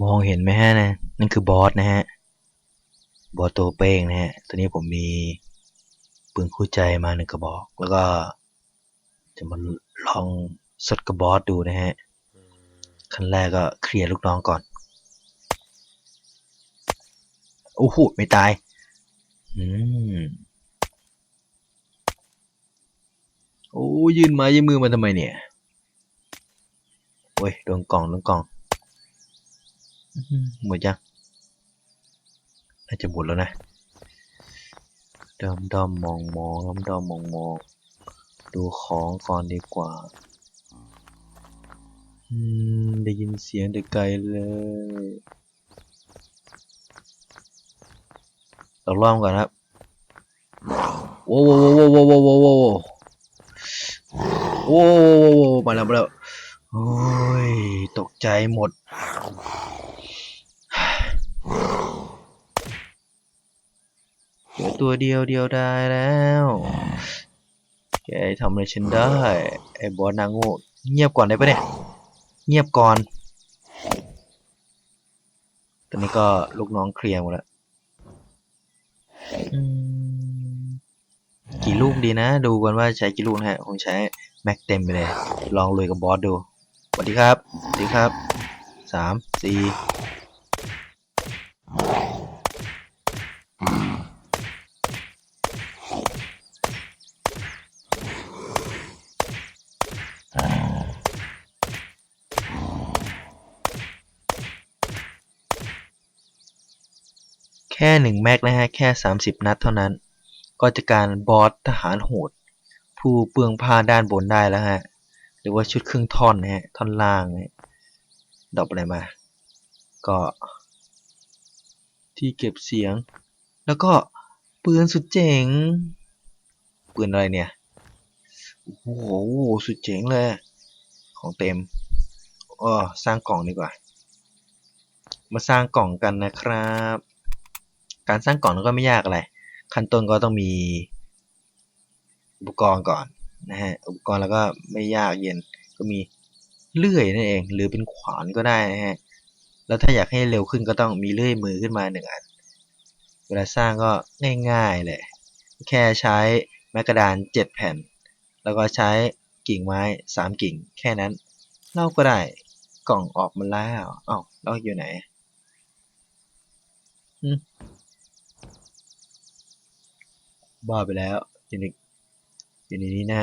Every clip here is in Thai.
มองเห็นไหมฮะนะ นั่นคือบอสนะฮะ บอสตัวเป้งนะฮะตอนนี้ผมมีปืนคู่ใจมาหนึ่งกระบอก แล้วก็ จะมาลองสดกับบอสดูนะฮะ ขั้นแรกก็เคลียร์ลูกน้องก่อน โอ้โหไม่ตาย อืม โอ้ ยืนไมายืนมือมาทำไมเนี่ยโอ้ย โดนกล่อง โดนกล่อง หมดยังน่าจะหมดแล้วนะดอมดอมมองมองดอมดอมมองมองดูของก่อนดีกว่าอืมได้ยินเสียงแต่ไกลเลย เราล่อมก่อนครับ โอ้โหโอ้โหโอ้โหโอ้โหโอ้โหโอ้โหมาแล้วมาแล้ว โอ้ย ตกใจหมด เหลือตัวเดียวเดียวได้แล้ว แกทำอะไรฉันได้ ไอ้บอสนางโง่เงียบก่อนได้ปะเนี่ย เงียบก่อน ตอนนี้ก็ลูกน้องเคลียร์หมดแล้วอืมกี่ลูกดีนะ ดูกันว่าใช้กี่ลูกนะฮะคงใช้แม็กเต็มไปเลย ลองลุยกับบอสดู สวัสดีครับ สวัสดีครับ สาม สี่ ค่หนึ่งแม็กนะฮะแค่สามสิบนัดเท่านั้น ก็จะการบอสทหารโหด ผู้เปลืองผ้าด้านบนได้แล้วฮะ หรือว่าชุดครึ่งท่อนนะฮะท่อนล่างเนะดอปอะไรมา ก็ ที่เก็บเสียง แล้วก็ปืนสุดเจ๋งปืนอะไรเนี่ยโอ้โหสุดเจ๋งเลย ของเต็มอ้อสร้างกล่องดีกว่า มาสร้างกล่องกันนะครับ การสร้างกล่องนั้นก็ไม่ยากอะไร ขั้นต้นก็ต้องมีอุปกรณ์ก่อนนะฮะ อุปกรณ์แล้วก็ไม่ยากเย็น ก็มีเลื่อยนั่นเอง หรือเป็นขวานก็ได้นะฮะ แล้วถ้าอยากให้เร็วขึ้นก็ต้องมีเลื่อยมือขึ้นมาหนึ่งอัน เวลาสร้างก็ง่ายๆเลย แค่ใช้ไม้กระดานเจ็ดแผ่น แล้วก็ใช้กิ่งไม้สามกิ่ง แค่นั้นเราก็ได้ กล่องออกมาแล้วอ้าวแล้วอยู่ไหน อืม บ้าไปแล้วอยู่ในอยู่ในนี้แน่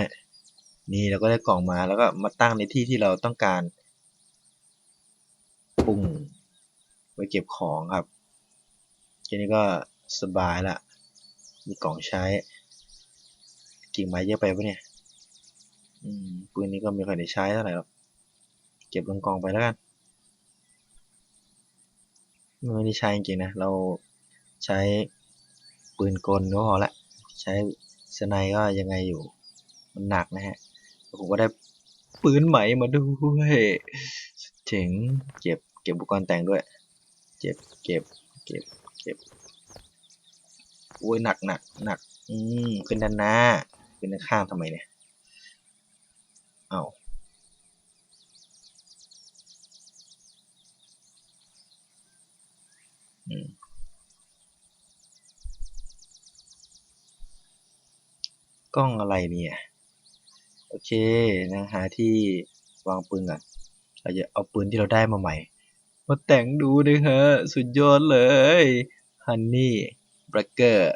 นี่เราก็ได้กล่องมาแล้วก็มาตั้งในที่ที่เราต้องการปุ้งไว้เก็บของครับทีนี้ก็สบายละมีกล่องใช้กิ่งไม้เยอะไปปะเนี่ยอืมปืนนี้ก็ไม่ค่อยได้ใช้เท่าไหร่หรอกเก็บลงกองไปแล้วกันไม่ได้ใช้จริงๆนะ เราใช้ปืนกลก็พอละ ใช้สไนก็ยังไงอยู่ มันหนักนะฮะผมก็ได้ปืนใหม่มาด้วยเจ๋งเก็บเก็บอุปกรณ์แต่งด้วยเจ็บเก็บเก็บเก็บโอ้ยหนักหนักหนักอืมขึ้นด้านหน้าขึ้นด้านข้างทำไมเนี่ยเอาอืม ล้องอะไรเนี่ย โอเคนะหาที่วางปืนก่อนเราจะเอาปืนที่เราได้มาใหม่ มาแต่งดูด้วยฮะ สุดยอดเลยฮันนี่บล็กเกอร์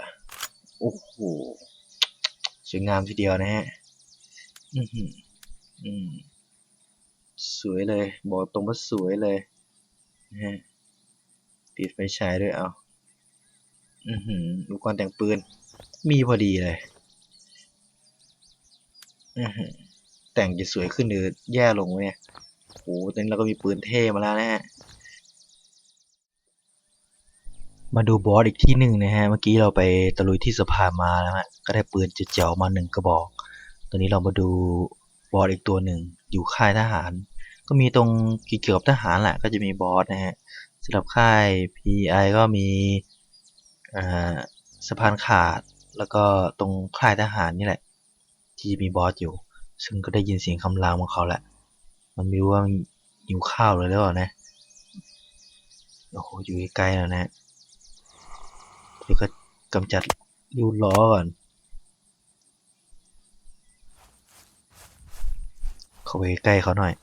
โอ้โหสวยงามทีเดียวนะฮะอือหืออืมสวยเลย บอกตรงว่าสวยเลยนะฮะติดไฟฉายด้วยเอา อือหืออุปกรณ์แต่งปืน มีพอดีเลย แต่งจะสวยขึ้นหรือแย่ลงเนี่ยโหตอนนี้เราก็มีปืนเท่มาแล้วนะฮะ มาดูบอสอีกที่หนึ่งนะฮะ เมื่อกี้เราไปตะลุยที่สะพานมาแล้วฮะ ก็ได้ปืนเจ๋วมาหนึ่งกระบอก ตอนนี้เรามาดูบอสอีกตัวหนึ่งอยู่ค่ายทหาร ก็มีตรงเกี่ยวกับทหารแหละ ก็จะมีบอสนะฮะสำหรับค่าย PI ก็มีสะพานขาด แล้วก็ตรงค่ายทหารนี่แหละ ที่มีบอสอยู่ ซึ่งก็ได้ยินเสียงคำรามของเขาแหละ มันไม่รู้ว่ามันหิวข้าวเลยหรือเปล่านะ โอ้โห อยู่ใกล้แล้วนะเดี๋ยวก็กำจัดรูล้อก่อนเข้าไปใกล้เขาหน่อย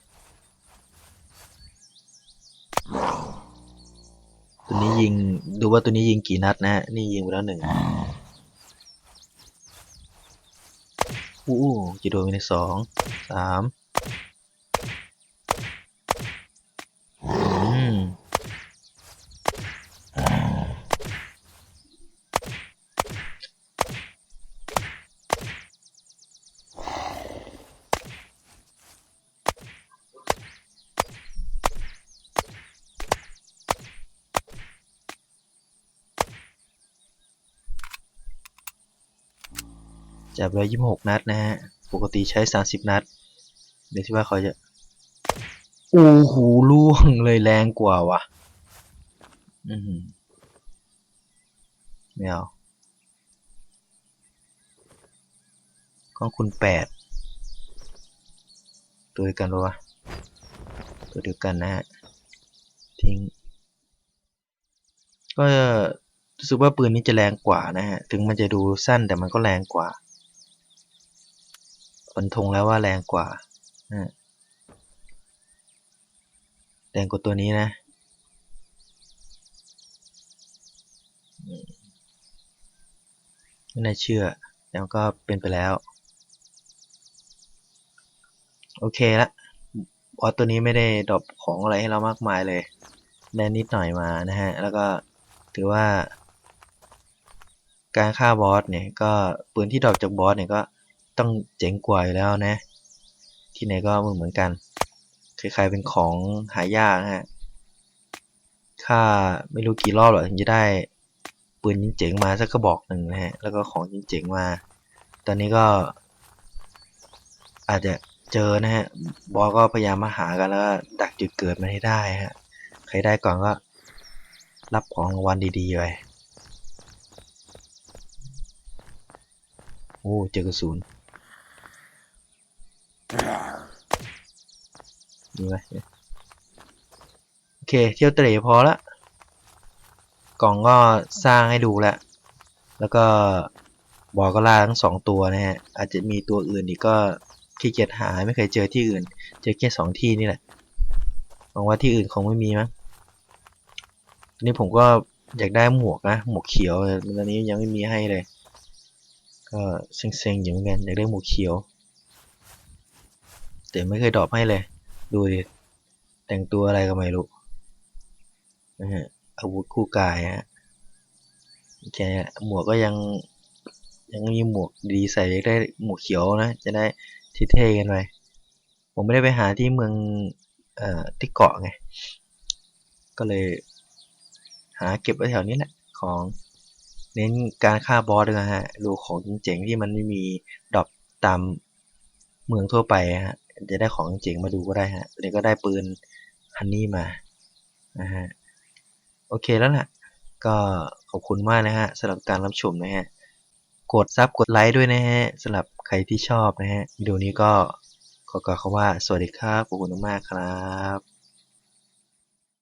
ตัวนี้ยิง ดูว่าตัวนี้ยิงกี่นัดนะฮะนี่ยิงไปแล้วหนึ่ง อู้จะโดนไปในสองสาม จับไปยี่สิบหกนัดนะฮะ ปกติใช้สามสิบนัด เดี๋ยวที่ว่าเขาจะโอ้โหล่วงเลยแรงกว่าว่ะ อือหือไม่เอาก้องคุณแปดตัวเดียวกันปะวะตัวเดียวกันนะฮะ ทิ้ง ก็รู้สึกว่าปืนนี้จะแรงกว่านะฮะ ถึงมันจะดูสั้นแต่มันก็แรงกว่า ฟันธงแล้วว่าแรงกว่านะแรงกว่าตัวนี้นะ ไม่น่าเชื่อ แล้วก็เป็นไปแล้ว โอเคละบอสตัวนี้ไม่ได้ดรอปของอะไรให้เรามากมายเลยได้นิดหน่อยมานะฮะ แล้วก็ถือว่า การฆ่าบอสเนี่ย ก็ปืนที่ดรอปจากบอสเนี่ยก็ ต้องเจ๋งกว่าอยู่แล้วนะ ที่ไหนก็เหมือนกัน คล้ายๆเป็นของหายากนะฮะฆ่าไม่รู้กี่รอบหรอกถึงจะได้ปืนเจ๋งมาสักกระบอกหนึ่งนะฮะ แล้วก็ของเจ๋งมา ตอนนี้ก็ อาจจะเจอนะฮะ บอสก็พยายามมาหากันแล้วดักจุดเกิดมันให้ได้ฮะ ใครได้ก่อนก็รับของรางวัลดีๆไปโอ้ เจอกระสุน มีไหมโอเค เที่ยวเตร่พอละ กล่องก็สร้างให้ดูแล้ว แล้วก็บอกก็ล่าทั้งสองตัวนะฮะ อาจจะมีตัวอื่นอีกก็ขี้เกียจหาไม่เคยเจอที่อื่น เจอแค่สองที่นี่แหละหวังว่าที่อื่นคงไม่มีมั้งนนี้ผมก็อยากได้หมวกนะ หมวกเขียวตอนนี้ยังไม่มีให้เลย ก็เซ็งๆอยู่เหมือนกันอยากได้หมวกเขียว แต่ไม่เคยดรอปให้เลย ดูดิ แต่งตัวอะไรก็ไม่รู้นะฮะอาวุธคู่กายฮะแค่หมวกก็ยังยังมีหมวกดีใส่ได้หมวกเขียวนะ จะได้เท่กันไปผมไม่ได้ไปหาที่เมืองเอ่อที่เกาะไง ก็เลย หาเก็บไว้แถวนี้แหละของเน้นการฆ่าบอสด้วยนะฮะดูของเจ๋งๆที่มันไม่มีดรอปตามเมืองทั่วไปฮะ จะได้ของเจ๋งมาดูก็ได้ฮะเดี๋ยวก็ได้ปืนฮันนี่มานะฮะโอเคแล้วล่ะ ก็ขอบคุณมากนะฮะสำหรับการรับชมนะฮะกดซับกดไลค์ด้วยนะฮะสำหรับใครที่ชอบนะฮะวิดีโอนี้ก็ขอกล่าวคำว่าสวัสดีครับขอบคุณมากครับ